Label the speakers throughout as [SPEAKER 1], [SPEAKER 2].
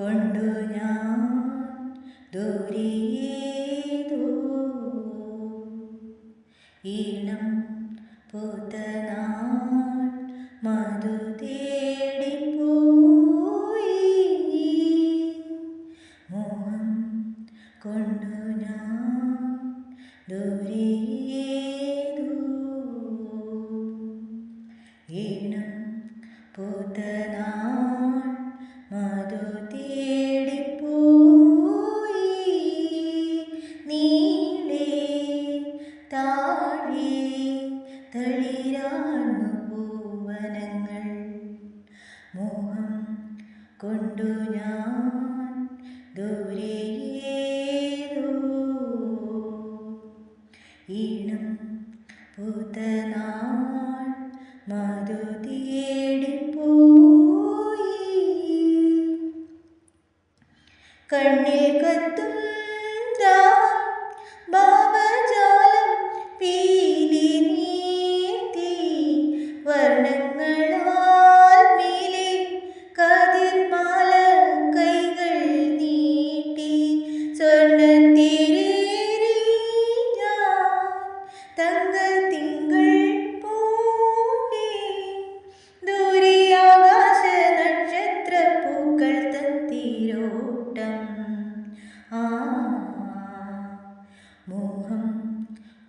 [SPEAKER 1] കൊണ്ടു ഞാൻ. ദൂരേതോ ഈണം പൂത്തനാൾ തളിരാണു പൂവനങ്ങൾ. മോഹം കൊണ്ടു ഞാൻ ദൂരേതോ ഈണം പൂത്തനാൾ മധു തേടിപ്പോയി കണ്ണിൽ കത്തും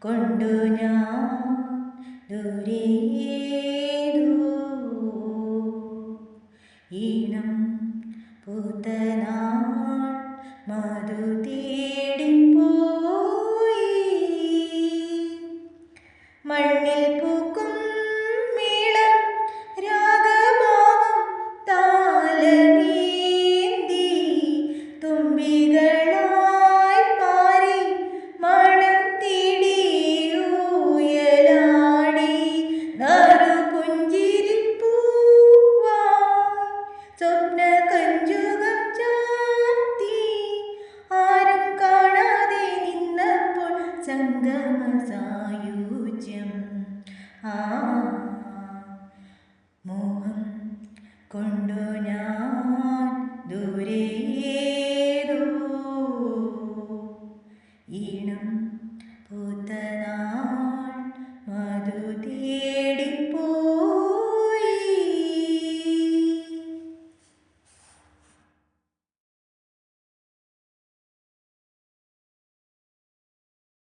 [SPEAKER 1] കൊണ്ടു ഞാൻ ദൂരേതോ സ്വപ്ന കഞ്ചുകം ചാത്തി ആരും കാണാതെ നിന്നപ്പോൾ സംഗമ സായൂജ്യം. ആ മോഹം കൊണ്ടു ഞാൻ ദൂരേതോ. ഈണം പൂത്തനാ